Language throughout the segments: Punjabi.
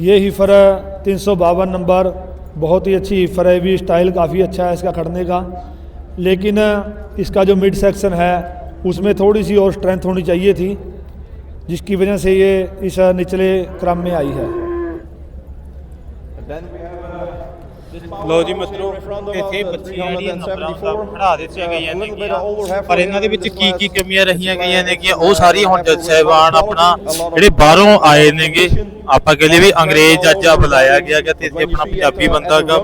ये हीफर है तीन सौ बावन नंबर बहुत ही अच्छी हीफर है भी स्टाइल काफ़ी अच्छा है इसका खड़ने का। लेकिन इसका जो मिड सेक्शन है उसमें थोड़ी सी और स्ट्रेंथ होनी चाहिए थी जिसकी वजह से ये इस निचले क्रम में आई है। ਲੋ ਜੀ ਮਿੱਤਰੋ ਇੱਥੇ ਬੱਚੀਆਂ ਜਿਹੜੀਆਂ ਨੰਬਰਾਂ ਦਾ 374. ਖੜਾ ਦਿੱਤੀਆਂ Uh, ਗਈਆਂ a ਨੇ little bit older heifer ਪਰ ਇਹਨਾਂ ਦੇ ਵਿੱਚ ਕੀ ਕੀ. ਕਮੀਆਂ ਰਹੀਆਂ ਗਈਆਂ ਨੇਗੀਆਂ ਉਹ ਸਾਰੀ ਹੁਣ ਜੱਜ ਸਾਹਿਬਾਨ ਆਪਣਾ ਜਿਹੜੇ ਬਾਹਰੋਂ ਆਏ ਨੇਗੇ. ਆਪਾਂ ਕਹਿੰਦੇ ਵੀ ਅੰਗਰੇਜ਼ ਜੱਜ ਆ ਬੁਲਾਇਆ ਗਿਆ ਕਿ ਤੇ ਇੱਥੇ ਆਪਣਾ ਪੰਜਾਬੀ uh, ਬੰਦਾ ਗਾ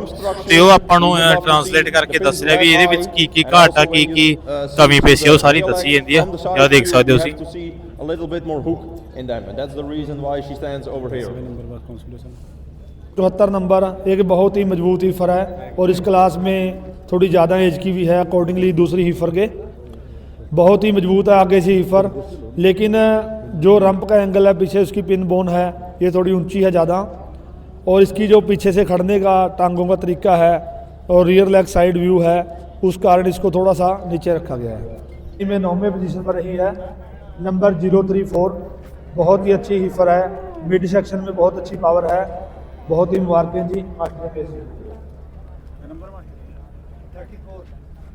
ਤੇ ਉਹ ਆਪਾਂ ਨੂੰ ਟਰਾਂਸਲੇਟ ਕਰਕੇ ਦੱਸ ਰਿਹਾ ਵੀ ਇਹਦੇ ਵਿੱਚ ਕੀ ਕੀ ਘਾਟ ਆ ਕੀ ਕੀ uh, ਕਮੀ ਪੇਸ਼ੀ ਉਹ ਸਾਰੀ ਦੱਸੀ ਜਾਂਦੀ ਆ ਜਾਂ ਦੇਖ ਸਕਦੇ ਹੋ ਤੁਸੀਂ a little bit more hook in them, and that's the reason why she stands over here. चौहत्तर नंबर, एक बहुत ही मज़बूत हीफर है और इस क्लास में थोड़ी ज़्यादा एज की भी है अकॉर्डिंगली दूसरी हीफर के। बहुत ही मज़बूत है आगे से हीफर, लेकिन, जो रंप का एंगल है, पीछे उसकी पिन बोन है, ये थोड़ी ऊँची है ज़्यादा। और इसकी जो पीछे से खड़ने का टांगों का तरीका है और रियर लेग साइड व्यू है, उस कारण इसको थोड़ा सा नीचे रखा गया है। इसमें नौवें पोजीशन पर रही है नंबर ज़ीरो थ्री फोर बहुत ही अच्छी हीफर है मिड सेक्शन में बहुत अच्छी पावर है। बहुत ही मुबारकें जी। पे से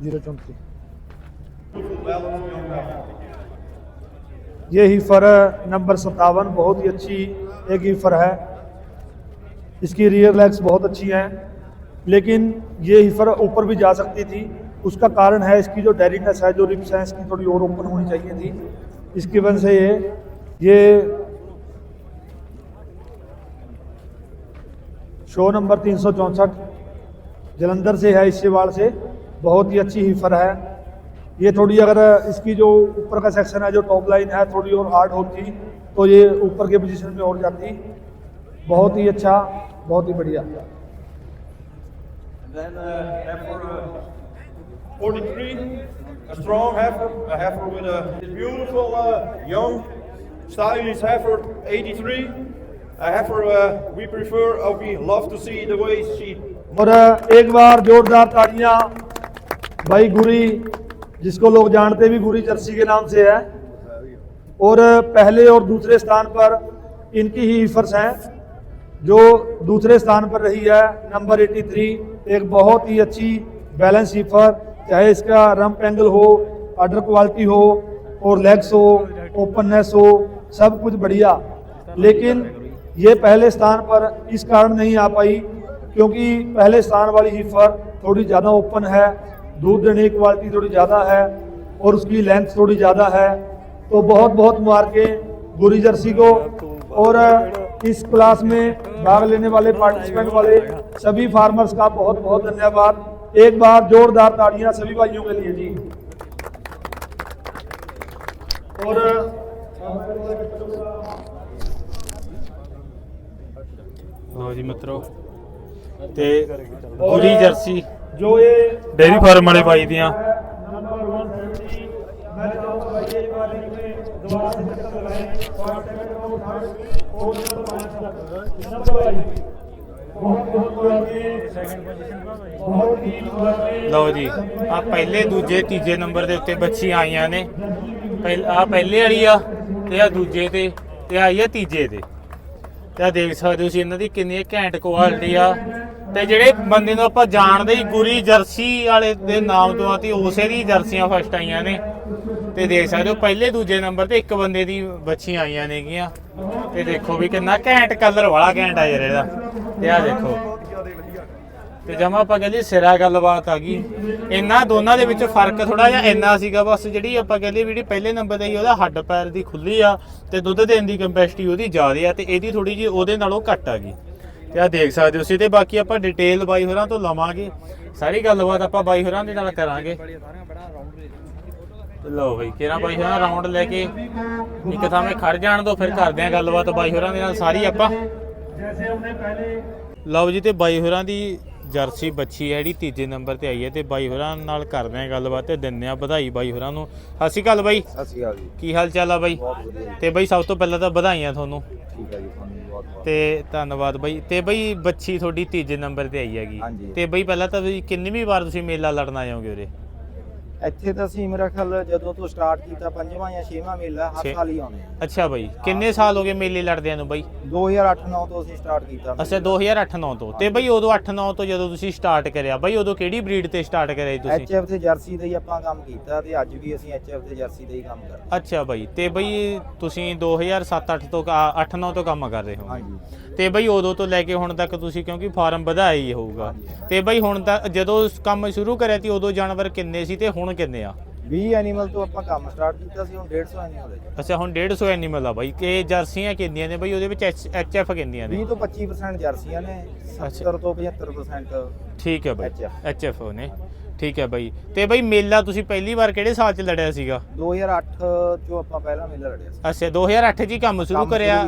ज़ीरो चौंतीस। ये हीफर नंबर सत्तावन, बहुत ही अच्छी एक हीफर है। इसकी रियर लेग्स बहुत अच्छी हैं। लेकिन ये हीफर ऊपर भी जा सकती थी। उसका कारण है इसकी जो डेरीनेस है, जो रिप्स हैं, इसकी थोड़ी और ओपन होनी चाहिए थी। इसकी वजह से ये ये शो नंबर तीन सौ चौंसठ जलंधर से है इस शिवाड़ से। बहुत ही अच्छी हीफर है। ये थोड़ी अगर इसकी जो ऊपर का सेक्शन है जो टॉप लाइन है थोड़ी और हार्ड होती तो ये ऊपर के पोजीशन में और जाती। बहुत ही अच्छा बहुत ही बढ़िया। Then uh, heifer uh, 43, a strong heifer, a heifer with a beautiful uh, 83. और एक बार जोरदार तालियाँ भाई गुरी, जिसको लोग जानते भी गुरी जर्सी के नाम से है। और पहले और दूसरे स्थान पर इनकी ही हीफर्स हैं। जो दूसरे स्थान पर रही है, नंबर 83 एक बहुत ही अच्छी बैलेंस हीफर चाहे इसका रंप एंगल हो अडर क्वालिटी हो, और लेग्स हो ओपननेस हो, सब कुछ बढ़िया। लेकिन ये पहले स्थान पर इस कारण नहीं आ पाई, क्योंकि पहले स्थान वाली हीफर थोड़ी ज़्यादा ओपन है, दूध देने की क्वालिटी थोड़ी ज़्यादा है, और उसकी लेंथ थोड़ी ज़्यादा है। तो बहुत बहुत मुबारकें गुरी जर्सी को और इस क्लास में भाग लेने वाले पार्टिसिपेंट वाले सभी फार्मर्स का बहुत बहुत धन्यवाद। एक बार जोरदार ताड़ियाँ सभी भाइयों के लिए जी। और ਲਓ ਜੀ ਮਿੱਤਰੋ। ਤੇ ਪੂਰੀ ਜਰਸੀ। ਜੋ ਇਹ ਡੇਰੀ ਫਾਰਮ ਵਾਲੇ ਬਾਈ ਦੀਆਂ। ਲਓ ਜੀ ਆ ਪਹਿਲੇ ਦੂਜੇ ਤੀਜੇ ਨੰਬਰ ਦੇ ਉੱਤੇ ਬੱਚੀਆਂ ਆਈਆਂ ਨੇ। ਪਹਿਲ ਆ ਪਹਿਲੇ ਵਾਲੀ ਆ ਤੇ ਆ ਦੂਜੇ ਤੇ ਤੇ ਆਈ ਆ ਤੀਜੇ ਤੇ। ਤੇ ਆ ਦੇਖ ਸਕਦੇ ਹੋ ਤੁਸੀਂ ਇਹਨਾਂ ਦੀ ਕਿੰਨੀ ਘੈਂਟ ਕੁਆਲਿਟੀ ਆ। ਤੇ ਜਿਹੜੇ ਬੰਦੇ ਨੂੰ ਆਪਾਂ ਜਾਣਦੇ ਹੀ, ਗੁਰੀ ਜਰਸੀ ਵਾਲੇ ਦੇ ਨਾਮ ਤੋਂ ਆ ਤੇ ਉਸੇ ਦੀ ਜਰਸੀਆਂ ਫਸਟ ਆਈਆਂ ਨੇ। ਤੇ ਦੇਖ ਸਕਦੇ ਹੋ ਪਹਿਲੇ ਦੂਜੇ ਨੰਬਰ ਤੇ ਇੱਕ ਬੰਦੇ ਦੀ ਬੱਚੀਆਂ ਆਈਆਂ ਨੇਗੀਆਂ। ਤੇ ਦੇਖੋ ਵੀ ਕਿੰਨਾ ਘੈਂਟ ਕਲਰ ਵਾਲਾ ਘੈਂਟ ਆ ਯਾਰ ਇਹਦਾ। ਤੇ ਆ ਦੇਖੋ। ਤੇ ਜਮਾ ਆਪਾਂ ਕਹਿੰਦੇ ਸਿਰਾ ਗੱਲਬਾਤ ਆ ਗਈ। ਇੰਨਾ ਦੋਨਾਂ ਦੇ ਵਿੱਚ ਫ਼ਰਕ ਥੋੜਾ ਜਿਹਾ ਇੰਨਾ ਸੀਗਾ, ਬਸ ਜਿਹੜੀ ਆਪਾਂ ਕਹਿੰਦੇ ਜਿਹੜੀ ਪਹਿਲੇ ਨੰਬਰ ਤੇ ਹੀ ਉਹਦਾ ਹੱਡ ਪੈਰ ਦੀ ਖੁੱਲੀ ਆ ਤੇ ਦੁੱਧ ਦੇਣ ਦੀ ਕੈਪੈਸਿਟੀ ਉਹਦੀ ਜ਼ਿਆਦਾ ਆ ਤੇ ਇਹਦੀ ਥੋੜੀ ਜੀ ਉਹਦੇ ਨਾਲੋਂ ਘੱਟ ਆ ਗਈ। ਤੇ ਆ ਦੇਖ ਸਕਦੇ ਹੋ ਤੁਸੀਂ ਤੇ ਬਾਕੀ ਆਪਾਂ ਡਿਟੇਲ ਬਾਈ ਹੋਰਾਂ ਤੋਂ ਲਵਾਂਗੇ। ਸਾਰੀ ਗੱਲਬਾਤ ਆਪਾਂ ਬਾਈ ਹੋਰਾਂ ਦੇ ਨਾਲ ਕਰਾਂਗੇ। ਲਓ ਬਾਈ, ਕਿਹੜਾ ਬਾਈ ਹੋਰਾਂ ਰਾਉਂਡ ਲੈ ਕੇ ਇੱਕ ਥਾਂ ਖੜ ਜਾਣ ਤੋਂ ਫਿਰ ਕਰਦੇ ਆ ਗੱਲਬਾਤ ਬਾਈ ਹੋਰਾਂ ਦੇ ਨਾਲ ਸਾਰੀ ਆਪਾਂ। ਲਓ ਜੀ ਤੇ ਬਾਈ ਹੋਰਾਂ ਦੀ ਜਰਸੀ ਬੱਚੀ ਹੈ ਜਿਹੜੀ ਤੀਜੇ ਨੰਬਰ ਤੇ ਆਈ ਹੈ ਤੇ ਬਾਈ ਹੋਰਾਂ ਨਾਲ ਕਰਦੇ ਆ ਗੱਲਬਾਤ ਤੇ ਦਿੰਨੇ ਆ ਵਧਾਈ ਬਾਈ ਹੋਰਾਂ ਨੂੰ। ਸਤਿ ਸ਼੍ਰੀ ਅਕਾਲ ਬਾਈ। ਸਤਿ ਸ਼੍ਰੀ ਅਕਾਲ ਜੀ। ਕੀ ਹਾਲ ਚਾਲ ਆ ਬਾਈ? ਬਹੁਤ ਵਧੀਆ ਜੀ। ਤੇ ਬਾਈ ਸਭ ਤੋਂ ਪਹਿਲਾਂ ਤਾਂ ਵਧਾਈਆਂ ਤੁਹਾਨੂੰ। ਠੀਕ ਹੈ ਜੀ ਤੁਹਾਨੂੰ ਵੀ ਬਹੁਤ ਬਹੁਤ। ਤੇ ਧੰਨਵਾਦ ਬਾਈ। ਤੇ ਬਾਈ ਬੱਚੀ ਤੁਹਾਡੀ ਤੀਜੇ ਨੰਬਰ ਤੇ ਆਈ ਹੈਗੀ। ਹਾਂਜੀ। ਤੇ ਬਾਈ ਪਹਿਲਾਂ ਤਾਂ ਤੁਸੀਂ ਕਿੰਨੀਵੀਂ ਵਾਰ ਤੁਸੀਂ ਮੇਲਾ ਲੜਨ ਆਏ ਹੋਗੇ ਉਰੇ? ਇੱਥੇ ਤਾਂ ਅਸੀਂ ਮੇਰਾ ਖਿਆਲ ਜਦੋਂ ਤੋਂ ਸਟਾਰਟ ਕੀਤਾ ਪੰਜਵਾਂ ਜਾਂ ਛੇਵਾਂ ਮੇਲਾ ਹਰ ਛੇ- ਸਾਲ ਹੀ ਆਉਂਦੇ ਆ। ਅੱਛਾ ਬਾਈ ਕਿੰਨੇ ਸਾਲ ਹੋ ਗਏ ਮੇਲੇ ਲੜਦਿਆਂ ਨੂੰ ਬਾਈ? 2008-9 ਤੋਂ ਅਸੀਂ ਸਟਾਰਟ ਕੀਤਾ ਅੱਛਾ 2008-9 ਤੋਂ। ਤੇ ਬਾਈ ਉਦੋਂ 8-9 ਤੋਂ ਜਦੋਂ ਤੁਸੀਂ ਸਟਾਰਟ ਕਰਿਆ ਬਾਈ ਉਦੋਂ ਕਿਹੜੀ ਬਰੀਡ ਤੇ ਸਟਾਰਟ ਕਰਿਆ ਜੀ ਤੁਸੀਂ? ਐਚਐਫ ਤੇ ਜਰਸੀ ਦਾ ਹੀ ਆਪਾਂ ਕੰਮ ਕੀਤਾ ਤੇ ਅੱਜ ਵੀ ਅਸੀਂ ਐਚਐਫ ਤੇ ਜਰਸੀ ਦਾ ਹੀ ਕੰਮ ਕਰਦੇ ਅੱਛਾ ਬਾਈ ਤੇ ਬਾਈ ਤੁਸੀਂ 2007-8 ਤੋਂ 8-9 ਤੋਂ ਕੰਮ ਕਰ ਰਹੇ ਹੋ। ਹਾਂਜੀ। ਤੇ ਬਾਈ ਉਦੋਂ ਤੋਂ ਲੈ ਕੇ ਹੁਣ ਤੱਕ ਤੁਸੀਂ ਕਿਉਂਕਿ ਫਾਰਮ ਵਧਾਇਆ ਹੀ ਹੋਊਗਾ। ਤੇ ਬਾਈ ਹੁਣ ਤੱਕ ਜਦੋਂ ਕੰਮ ਸ਼ੁਰੂ ਕਰਿਆ ਸੀ ਉਦੋਂ ਜਾਨਵਰ ਕਿੰਨੇ ਸੀ ਤੇ ਹੁਣ ਕਿੰਨੇ ਆ? 20 ਐਨੀਮਲ ਤੋਂ ਆਪਾਂ ਕੰਮ ਸਟਾਰਟ ਕੀਤਾ ਸੀ ਹੁਣ 150 ਐਨੀਮਲ ਹੈ। ਅੱਛਾ ਹੁਣ 150 ਐਨੀਮਲ ਆ ਬਾਈ। ਕਿ ਜਰਸੀਆਂ ਕਿੰਨੀਆਂ ਨੇ ਬਾਈ? ਉਹਦੇ ਵਿੱਚ ਐਚਐਫ ਕਿੰਨੀਆਂ ਨੇ? 20 ਤੋਂ 25% ਜਰਸੀਆਂ ਨੇ 70 ਤੋਂ 75% ਠੀਕ ਹੈ ਬਾਈ। HF ਐਚਐਫ ਨੇ। ਠੀਕ ਹੈ ਬਾਈ। ਤੇ ਬਾਈ ਮੇਲਾ ਤੁਸੀਂ ਪਹਿਲੀ ਵਾਰ ਕਿਹੜੇ ਸਾਲ ਚ ਲੜਿਆ ਸੀਗਾ? 2008 ਚੋਂ ਆਪਾਂ ਪਹਿਲਾ ਮੇਲਾ ਲੜਿਆ ਸੀ। ਅੱਛਾ 2008 ਚ ਹੀ ਕੰਮ ਸ਼ੁਰੂ ਕਰਿਆ।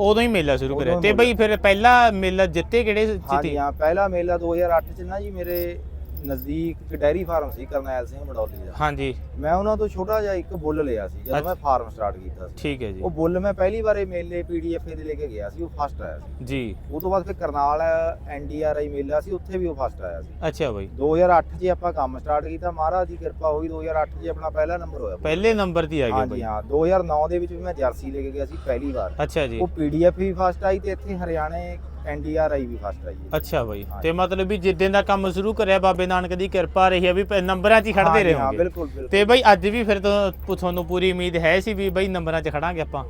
ਉਦੋਂ ਹੀ ਮੇਲਾ ਸ਼ੁਰੂ ਕਰਿਆ। ਤੇ ਬਾਈ ਫਿਰ ਪਹਿਲਾ ਮੇਲਾ ਜਿੱਤੇ ਕਿਹੜੇ ਸੀ? ਹਾਂ ਪਹਿਲਾ ਮੇਲਾ 2008 ਚ ਨਾ ਜੀ ਮੇਰੇ ਨਜ਼ਦੀਕ ਇੱਕ ਡੈਰੀ ਫਾਰਮ ਸੀ ਕਰਨੈਲ ਸਿੰਘ ਮੜੌਲੀ ਦਾ। ਹਾਂਜੀ। ਮੈਂ ਉਹਨਾਂ ਤੋਂ ਛੋਟਾ ਜਿਹਾ ਇੱਕ ਬੁੱਲ ਲਿਆ ਸੀ ਜਦੋਂ। ਮੈਂ ਫਾਰਮ ਸਟਾਰਟ ਕੀਤਾ ਸੀ। ਠੀਕ ਹੈ ਜੀ। ਉਹ ਬੁੱਲ ਮੈਂ ਪਹਿਲੀ ਵਾਰ ਮੇਲੇ ਪੀਡੀਐਫ ਦੇ ਲੈ ਕੇ ਗਿਆ ਸੀ ਉਹ ਫਸਟ ਆਇਆ ਸੀ। ਜੀ। ਉਹ ਤੋਂ ਬਾਅਦ ਫਿਰ ਕਰਨਾਲ ਐਨਡੀਆਰਆਈ ਮੇਲਾ ਸੀ ਉੱਥੇ ਵੀ ਉਹ ਫਸਟ ਆਇਆ ਸੀ। ਅੱਛਾ ਬਾਈ। 2008 'ਚ ਆਪਾਂ ਕੰਮ ਸਟਾਰਟ ਕੀਤਾ ਮਹਾਰਾਜ ਦੀ ਕਿਰਪਾ ਹੋਈ 2008 'ਚ ਆਪਣਾ ਪਹਿਲਾ ਨੰਬਰ ਹੋਇਆ। ਪਹਿਲੇ ਨੰਬਰ ਤੇ ਆ ਗਏ ਹਾਂਜੀ ਬਾਈ। ਹਾਂ 2009 ਦੇ ਵਿੱਚ ਵੀ ਮੈਂ ਜਰਸੀ ਲੈ ਕੇ ਗਿਆ ਸੀ ਪਹਿਲੀ ਵਾਰ। ਅੱਛਾ ਜੀ। ਉਹ ਪੀਡੀਐਫ ਵੀ ਫਸਟ ਆਈ ਤੇ ਇੱਥੇ ਹਰਿਆਣੇ ਐਨਡੀਆਰਆਈ ਵੀ ਫਸਟ ਆਈ ਹੈ। ਅੱਛਾ ਬਾਈ। ਤੇ ਮਤਲਬ ਵੀ ਜਿੱਦਾਂ ਦਾ ਕੰਮ ਸ਼ੁਰੂ ਕਰਿਆ ਬਾਬੇ ਨਾਨਕ ਦੀ ਕਿਰਪਾ ਰਹੀ ਹੈ ਵੀ ਪ- ਨੰਬਰਾਂ 'ਚ ਹੀ ਖੜਦੇ ਹਾਂਜੀ, ਹਾਂ ਬਿਲਕੁਲ ਬਿਲਕੁਲ। ਤੇ ਬਾਈ ਅੱਜ ਵੀ ਫਿਰ ਤੋਂ ਪੁ- ਤੁਹਾਨੂੰ ਪੂਰੀ ਉਮੀਦ ਹੈ ਸੀ ਵੀ ਬਾਈ ਨੰਬਰਾਂ 'ਚ ਖੜਾਂਗੇ ਆਪਾਂ?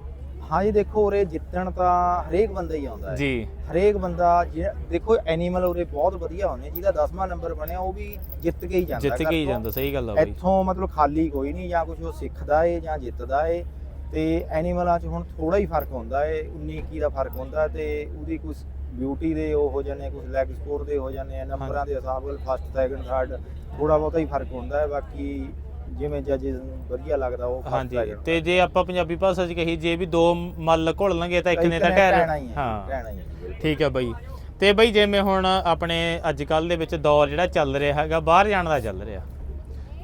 ਹਾਂ ਜੀ ਦੇਖੋ ਉਰੇ ਜਿੱਤਣ ਤਾਂ ਹਰੇਕ ਬੰਦਾ ਹੀ ਆਉਂਦਾ ਹੈ। ਜੀ। ਹਰੇਕ ਬੰਦਾ ਜਿਹੜਾ- ਦੇਖੋ ਐਨੀਮਲ ਉਰੇ ਬਹੁਤ ਵਧੀਆ ਹੁੰਦੇ ਜਿਹਦਾ 10ਵਾਂ ਨੰਬਰ ਬਣਿਆ ਉਹ ਵੀ ਜਿੱਤ ਕੇ ਹੀ ਜਾਂਦਾ ਜਿੱਤ ਕੇ ਹੀ ਘਰ ਤੋਂ। ਜਾਂਦਾ ਸਹੀ ਗੱਲ ਆ ਬਾਈ। ਇੱਥੋਂ ਮਤਲਬ ਖਾਲੀ ਕੋਈ ਨਹੀਂ ਜਾਂ ਕੁਝ ਉਹ ਸਿੱਖਦਾ ਏ ਜਾਂ ਜਿੱਤਦਾ ਏ। ਤੇ ਐਨੀਮਲਾਂ 'ਚ ਹੁਣ ਥੋੜਾ ਹੀ ਫ਼ਰਕ ਹੁੰਦਾ ਏ 19 21 ਦਾ ਫ਼ਰਕ ਹੁੰਦਾ ਤੇ ਉਹਦੀ ਕੁਝ ਬਿਊਟੀ ਦੇ ਉਹ ਹੋ ਜਾਂਦੇ ਕੁਝ ਲੈਗ ਸਕੋਰ ਦੇ ਹੋ ਜਾਂਦੇ ਆ ਨੰਬਰਾਂ ਦੇ ਹਿਸਾਬ ਨਾਲ ਫਸਟ ਸੈਕੰਡ ਥਰਡ ਥੋੜਾ ਬਹੁਤਾ ਹੀ ਫ਼ਰਕ ਹੁੰਦਾ ਹੈ ਬਾਕੀ ਜਿਵੇਂ ਜੱਜਸ ਵਧੀਆ ਲੱਗਦਾ ਉਹ ਹਾਂਜੀ ਤੇ ਜੇ ਆਪਾਂ ਪੰਜਾਬੀ ਭਾਸ਼ਾ 'ਚ ਕਹੀ ਜੇ ਵੀ ਦੋ ਮੱਲ ਘੁਲਣਗੇ ਤਾਂ ਇੱਕ ਨੇ ਤਾਂ ਢਹਿਰ ਹੀ। ਠੀਕ ਹੈ ਬਾਈ। ਤੇ ਬਾਈ ਜਿਵੇਂ ਹੁਣ ਆਪਣੇ ਅੱਜ ਕੱਲ ਦੇ ਵਿੱਚ ਦੌਰ ਜਿਹੜਾ ਚੱਲ ਰਿਹਾ ਹੈਗਾ ਬਾਹਰ ਜਾਣ ਦਾ ਚੱਲ ਰਿਹਾ।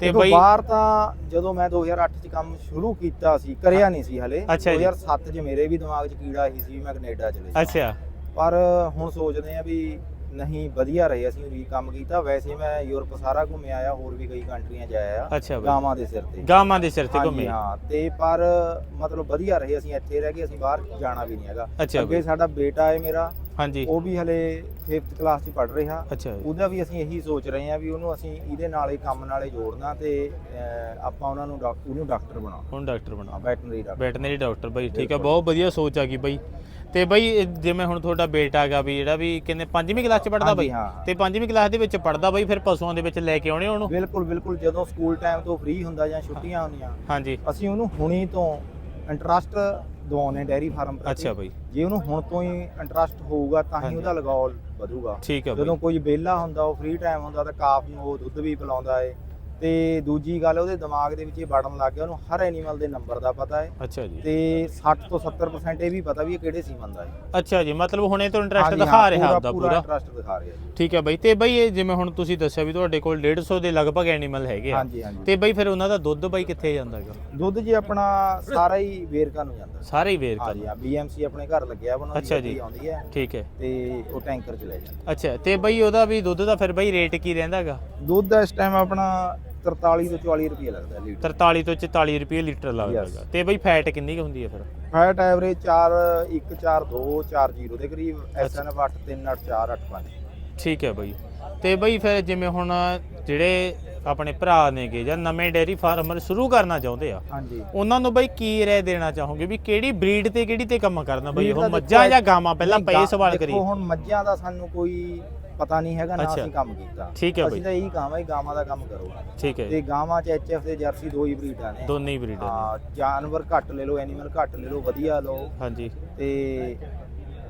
ਤੇ ਬਾਈ ਬਾਹਰ ਤਾਂ ਜਦੋਂ ਮੈਂ 2008 ਚ ਕੰਮ ਸ਼ੁਰੂ ਕੀਤਾ ਸੀ ਕਰਿਆ ਨਹੀਂ ਸੀ ਹਲੇ। ਅੱਛਾ ਜੀ। 2007 ਚ ਮੇਰੇ ਵੀ ਦਿਮਾਗ 'ਚ ਕੀੜਾ ਹੀ ਸੀ ਮੈਂ ਕੈਨੇਡਾ ਚਲੇ ਜਾਵਾਂ। ਅੱਛਾ। ਪਰ ਹੁਣ ਸੋਚਦੇ ਆ ਵੀ ਨਹੀਂ ਵਧੀਆ ਰਹੇ ਅਸੀਂ ਵੀ ਕੰਮ ਕੀਤਾ। ਵੈਸੇ ਮੈਂ ਯੂਰਪ ਸਾਰਾ ਘੁੰਮਿਆ ਆਇਆ ਹੋਰ ਵੀ ਕਈ ਕੰਟਰੀਆਂ 'ਚ ਆਇਆ ਆ। ਅੱਛਾ ਬਾਈ। ਗਾਵਾਂ ਦੇ ਸਿਰ ਤੇ। ਗਾਵਾਂ ਦੇ ਸਿਰ ਤੇ ਹਾਂਜੀ, ਘੁੰਮੇ। ਹਾਂ ਤੇ ਪਰ ਮਤਲਬ ਵਧੀਆ ਰਹੇ ਅਸੀਂ ਇੱਥੇ ਰਹਿ ਕੇ ਅਸੀਂ ਬਾਹਰ ਜਾਣਾ ਵੀ ਨਹੀਂ ਹੈਗਾ। ਅੱਛਾ ਅੱਗੇ ਬਾਈ। ਸਾਡਾ ਬੇਟਾ ਹੈ ਮੇਰਾ ਹਾਂਜੀ। ਉਹ ਵੀ ਹਲੇ 5th ਕਲਾਸ 'ਚ ਪੜ ਰਿਹਾ। ਅੱਛਾ। ਉਹਦਾ ਵੀ ਅਸੀਂ ਇਹੀ ਸੋਚ ਰਹੇ ਹਾਂ ਵੀ ਉਹਨੂੰ ਅਸੀਂ ਇਹਦੇ ਨਾਲ ਹੀ ਕੰਮ ਨਾਲੇ ਜੋੜਨਾ ਤੇ ਅਹ, ਆਪਾਂ ਉਹਨਾਂ ਨੂੰ ਡਾਕ- ਉਹਨੂੰ ਡਾਕਟਰ ਬਣਾਉਣਾ। ਹੁਣ ਡਾਕਟਰ ਬਣਾ ਵੈਟਰਨਰੀ ਡਾਕਟਰ। ਵੈਟਰਨਰੀ ਡਾਕਟਰ ਬਾਈ ਠੀਕ ਹੈ। ਬਹੁਤ ਵਧੀਆ ਸੋਚ ਆ ਗਈ ਬਾਈ। ਤੇ ਬਾਈ ਇਹ ਜਿਵੇਂ ਹੁਣ ਤੁਹਾਡਾ ਬੇਟਾ ਹੈਗਾ ਵੀ ਜਿਹੜਾ ਵੀ ਕਿੰਨੇ ਪੰਜਵੀਂ ਕਲਾਸ ਚ ਪੜਦਾ ਹਾਂਜੀ, ਬਾਈ? ਹਾਂ। ਤੇ ਪੰਜਵੀਂ ਕਲਾਸ ਦੇ ਵਿੱਚ ਪੜਦਾ ਬਾਈ ਫਿਰ ਪਸ਼ੂਆਂ ਦੇ ਵਿੱਚ ਲੈ ਕੇ ਆਉਣੇ ਉਹਨੂੰ? ਬਿਲਕੁਲ ਬਿਲਕੁਲ। ਜਦੋਂ ਸਕੂਲ ਟਾਈਮ ਤੋਂ ਫ੍ਰੀ ਹੁੰਦਾ ਜਾਂ ਛੁੱਟੀਆਂ ਹੁੰਦੀਆਂ ਹਾਂਜੀ। ਅਸੀਂ ਉਹਨੂੰ ਹੁਣੀ ਤੋਂ ਇੰਟਰਸਟ ਦਿਵਾਉਨੇ ਡੈਰੀ ਫਾਰਮ ਪ੍ਰਤੀ। ਅੱਛਾ ਬਾਈ। ਜੇ ਉਹਨੂੰ ਹੁਣ ਤੋਂ ਹੀ ਇੰਟਰਸਟ ਹੋਊਗਾ ਤਾਂ ਹੀ ਹਾਂਜੀ। ਉਹਦਾ ਲਗਾਓ ਵਧੂਗਾ। ਠੀਕ ਹੈ ਜਦੋਂ ਕੋਈ ਵਿਹਲਾ ਹੁੰਦਾ ਉਹ ਫ੍ਰੀ ਟਾਈਮ ਹੁੰਦਾ ਤਾਂ ਕਾਫ ਨੂੰ ਉਹ ਦੁੱਧ ਵੀ ਪਿਲਾਉਂਦਾ ਏ। ਤੇ ਦੂਜੀ ਗੱਲ ਉਹਦੇ ਦਿਮਾਗ ਦੇ ਵਿੱਚ ਇਹ ਵੜਨ ਲੱਗ ਗਿਆ ਉਹਨੂੰ ਹਰ ਐਨੀਮਲ ਦੇ ਨੰਬਰ ਦਾ ਪਤਾ ਹੈ। ਅੱਛਾ ਜੀ। ਤੇ 60 ਤੋਂ 70% ਇਹ ਵੀ ਪਤਾ ਵੀ ਇਹ ਕਿਹੜੇ ਸੀਮਨ ਦਾ ਹੈ ਅੱਛਾ ਜੀ ਮਤਲਬ ਹੁਣੇ ਤੋਂ ਇੰਟਰਸਟ ਦਿਖਾ ਹਾਂ, ਰਿਹਾ ਆਪਦਾ ਪੂਰਾ ਇੰਟਰਸਟ ਦਿਖਾ ਰਿਹਾ ਜੀ। ਠੀਕ ਹੈ ਬਾਈ ਤੇ ਬਾਈ ਇਹ ਜਿਵੇਂ ਹੁਣ ਤੁਸੀਂ ਦੱਸਿਆ ਵੀ ਤੁਹਾਡੇ ਕੋਲ 150 ਦੇ ਲਗਭਗ ਐਨੀਮਲ ਹੈਗੇ ਆ। ਤੇ ਬਾਈ ਫਿਰ ਉਹਨਾਂ ਦਾ ਦੁੱਧ ਬਾਈ ਕਿੱਥੇ ਜਾਂਦਾ ਹੈਗਾ? ਦੁੱਧ ਜੀ ਆਪਣਾ ਸਾਰਾ ਹੀ ਵੇਰਕਾ ਨੂੰ ਜਾਂਦਾ। ਸਾਰੇ ਹੀ ਵੇਰ ਕਰ ਹਾਂਜੀ ਹਾਂ ਬੀਐਮਸੀ ਆਪਣੇ ਘਰ ਲੱਗਿਆ ਉਹਨਾਂ ਦੀ ਜੀ। ਆਉਂਦੀ ਹੈ। ਠੀਕ ਹੈ। ਤੇ ਉਹ ਟੈਂਕਰ ਚ ਲੈ ਜਾਂਦਾ। ਅੱਛਾ ਤੇ ਬਾਈ ਉਹਦਾ ਵੀ ਦੁੱਧ ਦਾ ਫਿਰ ਬਾਈ ਰੇਟ ਕੀ ਰਹਿੰਦਾ ਹੈਗਾ? ਦੁੱਧ ਦਾ ਇਸ ਟਾਈਮ ਆਪਣਾ 43 ਤੋਂ 40 ਰੁਪਏ ਲੱਗਦਾ ਲੀਟਰ। 43 ਤੋਂ 44 ਰੁਪਏ ਲੀਟਰ ਲੱਗਦਾ ਤੇ ਬਾਈ ਫੈਟ ਕਿੰਨੀ ਕੁ ਹੁੰਦੀ ਹੈ ਫਿਰ? ਫੈਟ ਐਵਰੇਜ 4 1 4 2 4 0 ਦੇ ਕਰੀਬ। ਐਸਐਨ 8 3 8 4 8 5 ਠੀਕ ਹੈ ਬਾਈ। ਤੇ ਬਾਈ ਫਿਰ ਜਿਵੇਂ ਹੁਣ ਜਿਹੜੇ ਆਪਣੇ ਭਰਾ ਨੇਗੇ ਜਾਂ ਨਵੇਂ ਡੇਅਰੀ ਫਾਰਮਰ ਸ਼ੁਰੂ ਕਰਨਾ ਚਾਹੁੰਦੇ ਆ ਹਾਂਜੀ। ਉਹਨਾਂ ਨੂੰ ਬਾਈ ਕੀ ਰਾਏ ਦੇਣਾ ਚਾਹੋਗੇ ਵੀ ਕਿਹੜੀ ਬਰੀਡ ਤੇ ਕਿਹੜੀ ਤੇ ਕੰਮ ਕਰਨਾ ਬਾਈ? ਉਹ ਮੱਝਾਂ ਜਾਂ ਗਾਵਾਂ? ਪਹਿਲਾਂ ਪਏ ਸਵਾਲ ਕਰੀਏ। ਹੁਣ ਮੱਝਾਂ ਦਾ ਸਾਨੂੰ ਕੋਈ ਪਤਾ ਨਹੀਂ ਹੈਗਾ ਨਾ। ਅਸੀਂ ਕੰਮ ਕੀਤਾ। ਠੀਕ ਹੈ ਅਸੀਂ। ਤਾਂ ਇਹੀ ਕਹਾਂਗੇ ਹੀ ਗਾਵਾਂ ਦਾ ਕੰਮ ਕਰੋ। ਠੀਕ ਹੈ। ਤੇ ਗਾਵਾਂ ਚ ਐਚਐਫ ਤੇ ਜਰਸੀ ਦੋ ਹੀ ਬਰੀਡਾਂ ਨੇ। ਦੋਨੇ ਹੀ ਬਰੀਡਰ ਹਾਂ ਜਾਨਵਰ ਘੱਟ ਲੈ ਲਓ ਐਨੀਮਲ ਘੱਟ ਲੈ ਲਓ ਵਧੀਆ ਲਓ। ਹਾਂਜੀ। ਤੇ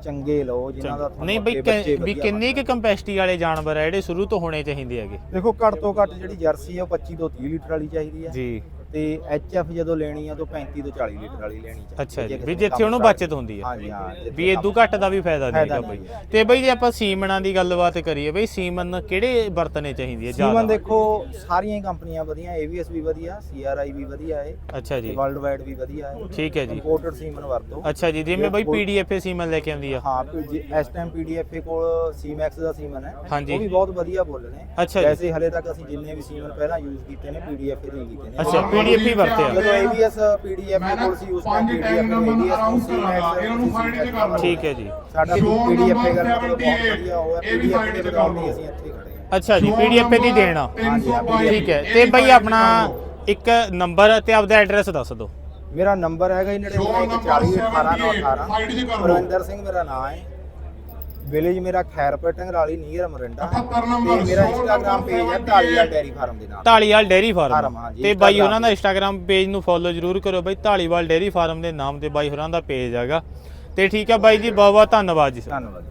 ਚੰਗੇ ਲਓ ਜਿਨ੍ਹਾਂ ਦਾ ਤੁਹਾਨੂੰ ਨਹੀਂ ਬਈ ਵੀ ਕਿੰਨੀ ਕੁ ਕੰਪੈਸਿਟੀ ਵਾਲੇ ਜਾਨਵਰ ਆ ਜਿਹੜੇ ਸ਼ੁਰੂ ਤੋਂ ਹੋਣੇ ਚਾਹੀਦੇ ਹੈਗੇ? ਦੇਖੋ ਘੱਟ ਤੋਂ ਘੱਟ ਜਿਹੜੀ ਜਰਸੀ ਉਹ 25 ਤੋਂ 30 ਲੀਟਰ ਵਾਲੀ ਚਾਹੀਦੀ ਹੈ ਜੀ। ਤੇ ਐਚਐਫ ਜਦੋਂ ਲੈਣੀ ਆ ਤਾਂ 35 ਤੋਂ 40 ਲੀਟਰ ਵਾਲੀ ਲੈਣੀ ਚਾਹੀਦੀ ਅੱਛਾ ਜੀ। ਵੀ ਜਿੱਥੇ ਉਹਨੂੰ ਬਚਤ ਹੁੰਦੀ ਹੈ ਹਾਂਜੀ ਹਾਂ ਜਿੱਥੇ ਵੀ ਇਦੋਂ ਘੱਟ ਦਾ ਵੀ ਫਾਇਦਾ ਨਹੀਂ ਫਾਇਦਾ ਹੈਗਾ ਬਈ। ਤੇ ਬਈ ਜੇ ਆਪਾਂ ਸੀਮਨਾਂ ਦੀ ਗੱਲਬਾਤ ਕਰੀਏ ਬਈ ਸੀਮਨ ਕਿਹੜੇ ਵਰਤਨੇ ਚਾਹੀਦੀ ਹੈ ਸੀਮਨ ਜ਼ਿਆਦਾ? ਦੇਖੋ ਸਾਰੀਆਂ ਹੀ ਕੰਪਨੀਆਂ ਵਧੀਆ ਏਵੀਐਸ ਵੀ ਵਧੀਆ ਸੀਆਰਆਈ ਵੀ ਵਧੀਆ ਹੈ ਅੱਛਾ ਜੀ। ਵਰਲਡ ਵਾਈਡ ਵੀ ਵਧੀਆ ਹੈ ਠੀਕ ਹੈ ਜੀ। ਇੰਪੋਰਟਡ ਸੀਮਨ ਵਰਤੋ। ਅੱਛਾ ਜੀ ਜਿਵੇਂ ਬਈ ਪੀਡੀਐਫ ਸੀਮਨ ਲੈ ਕੇ ਆਉਂਦੀ ਆ। ਹਾਂ ਇਸ ਟਾਈਮ ਪੀਡੀਐਫ ਕੋਲ ਸੀਮੈਕਸ ਦਾ ਸੀਮਨ ਹੈ। ਉਹ ਵੀ ਬਹੁਤ ਵਧੀਆ ਬੋਲ ਨੇ। ਅੱਛਾ ਜੀ। ਵੈਸੇ ਹਲੇ ਤੱਕ ਅਸੀਂ ਜਿੰਨੇ ਵੀ ਸੀਮਨ ਪਹਿਲਾਂ ਯੂਜ਼ ਕੀਤੇ ਨੇ ਪੀਡੀਐਫ ਦੇ ਕੀਤੇ ਨੇ। ਅੱਛਾ ਪੀਡੀਐਫ ਹੀ ਵਰਤਿਆ। ਜਦੋਂ ਏਵੀਐਸ ਪੀਡੀਐਫ ਕੋਲ ਸੀ ਉਸ ਟਾਈਮ ਪੀਡੀਐਫ ਨੂੰ ਸੀਮੈਕਸ ਠੀਕ ਹੈ ਜੀ। ਸਾਡਾ ਪੀਡੀਐਫ ਦਾ ਮਤਲਬ ਬਹੁਤ ਵਧੀਆ ਹੋਇਆ ਪੀਡੀਐਫ ਦੇ ਬਦੌਲਤ ਹੀ ਅਸੀਂ ਇੱਥੇ ਖੜੇ ਹਾਂ। ਅੱਛਾ ਜੀ ਪੀਡੀਐਫ ਦੀ ਦੇਣਾ। ਹਾਂ, ਠੀਕ ਹੈ। ਤੇ ਬਈ ਆਪਣਾ ਇੱਕ ਨੰਬਰ ਤੇ ਆਪਦਾ ਐਡਰੈਸ ਦੱਸ ਦਿਓ। ਮੇਰਾ ਨੰਬਰ ਹੈਗਾ 99401818 ਗੁਰਵਿੰਦਰ ਸਿੰਘ ਮੇਰਾ ਨਾਮ ਹੈ। ਵਿਲੇਜ ਮੇਰਾ ਖੈਰਪੁਰ ਟੰਗਰਾਲੀ ਨੀਅਰ ਮਰਿੰਡਾ ਤੇ ਮੇਰਾ ਇੰਸਟਾਗ੍ਰam ਪੇਜ ਹੈ ਢਾਲੀਵਾਲ ਡੈਰੀ ਫਾਰਮ ਦੇ ਨਾਮ ਢਾਲੀਵਾਲ ਡੇਰੀ ਫਾਰਮ, ਤੇ ਬਾਈ ਉਹਨਾਂ ਦਾ ਇੰਸਟਾਗ੍ਰam ਪੇਜ ਨੂੰ ਫੋਲੋ ਜਰੂਰ ਕਰੋ ਬਾਈ ਢਾਲੀਵਾਲ ਡੇਰੀ ਫਾਰਮ ਦੇ ਨਾਮ ਤੇ ਬਾਈ ਹੋਰਾਂ ਦਾ ਪੇਜ ਹੈਗਾ। ਤੇ ਠੀਕ ਹੈ ਬਾਈ ਜੀ ਬਹੁਤ ਬਹੁਤ ਧੰਨਵਾਦ ਜੀ ਧੰਨਵਾਦ